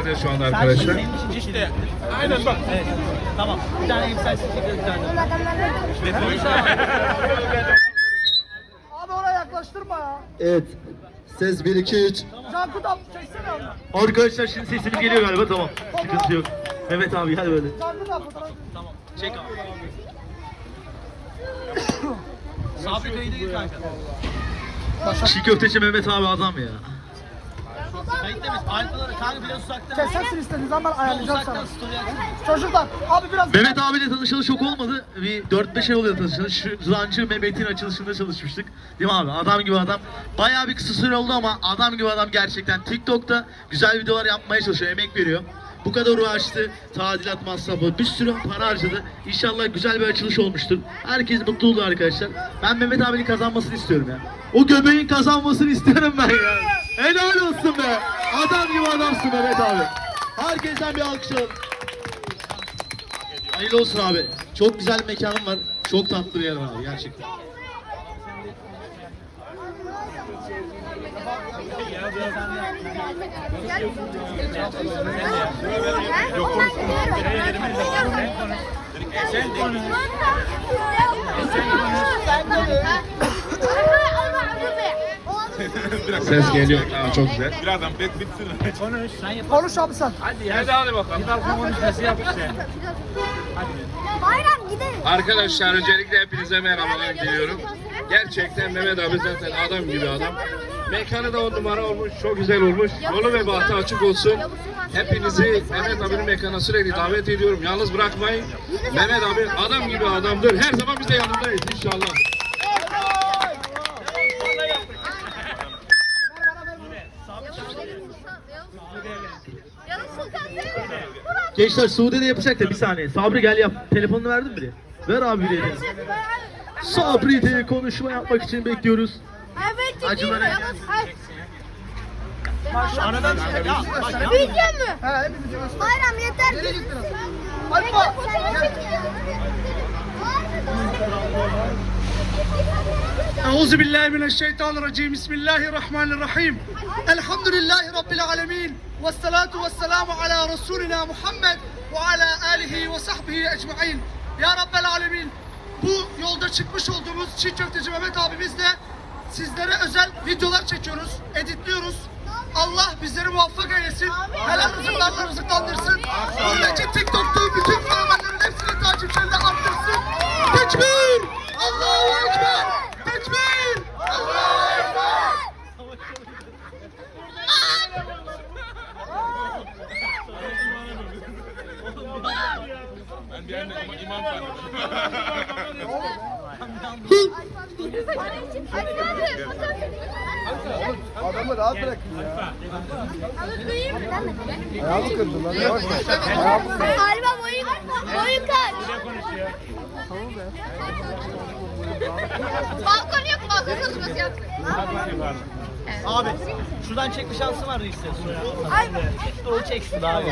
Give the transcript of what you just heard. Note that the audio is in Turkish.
sahnede şu anda arkadaşlar. İşte. Aynen bak. Evet. Tamam. Bir tane emsal sticker bir tane. Abi oraya yaklaştırma ya. Evet. Ses 1 2 3. Cankut abi çeksene onu. Arkadaşlar şimdi sesimiz geliyor galiba tamam. Sıkıntı yok. Mehmet abi hadi böyle. Cankut abi fotoğraf. Tamam. Çek abi. Sabri kaydı git kanka. Çiğ köfteci Mehmet abi adam ya. Kayıt demiş. Alfaları kanka biraz uzaktan. Kesersin istediğin zaman ayarlayacağım sana. Uzaktan story açın. Çocuklar abi biraz Mehmet abiyle tanışalı çok olmadı. Bir 4-5 ay oluyor tanışalı. Şu Zırancı Mehmet'in açılışında çalışmıştık. Değil mi abi? Adam gibi adam. Bayağı bir kısa süre oldu ama adam gibi adam gerçekten. TikTok'ta güzel videolar yapmaya çalışıyor. Emek veriyor. Bu kadar uğraştı. Tadilat masrafı. Bir sürü para harcadı. İnşallah güzel bir açılış olmuştur. Herkes mutlu oldu arkadaşlar. Ben Mehmet abinin kazanmasını istiyorum ya. O göbeğin kazanmasını istiyorum ben ya. Helal olsun be. Adam gibi adamsın Mehmet abi. Herkesten bir alkış alalım. Hayırlı olsun abi. Çok güzel mekanım var. Çok tatlı bir yer var abi gerçekten. Ses geliyor. Tamam, çok güzel. Birazdan bet bitsin. konuş abi sen. Hadi hadi bakalım. Bayram gidelim. Arkadaşlar öncelikle hepinize merhabalar diliyorum. Gerçekten Mehmet abi zaten adam gibi adam. Mekanı da on numara olmuş, çok güzel olmuş. Yolu ve bahtı açık olsun. Hepinizi Mehmet abinin mekanına sürekli davet ediyorum. Yalnız bırakmayın. Mehmet abi adam gibi adamdır. Her zaman biz de yanındayız inşallah. Gençler Suudi'de yapacak da bir saniye. Sabri gel yap. Telefonunu verdin mi? Ver abi bir elini. Sabri de konuşma yapmak için bekliyoruz. Evet. Acıları- Aradan ya bak Büyüyecek mi? He hepimiz yavaş. Bayram yeter. Nereye gittin? Hadi Hadi bak. bak. أعوذ بالله من الشيطان الرجيم بسم الله الرحمن الرحيم الحمد لله رب العالمين والصلاة والسلام على رسولنا محمد وعلى آله وصحبه أجمعين Ya Rabbel Alemin bu yolda çıkmış olduğumuz çiğ köfteci Mehmet abimizle sizlere özel videolar çekiyoruz, editliyoruz. Allah bizleri muvaffak eylesin. Helal rızıklarla rızıklandırsın. Buradaki TikTok'ta bütün fenomenlerin hepsini takipçilerini arttırsın. Tekbir! Allahu Ekber! Tekbir! Allahu Ekber! Ben bir ama imam sandım. Adamı rahat bırakın ya. Ayağımı kırdım lan. Yavaş yavaş. Galiba boyun, boyun kaç? Balkon yok, balkon konuşması yok. Abi şuradan çekme şansı vardı işte. Ay, o çeksin abi.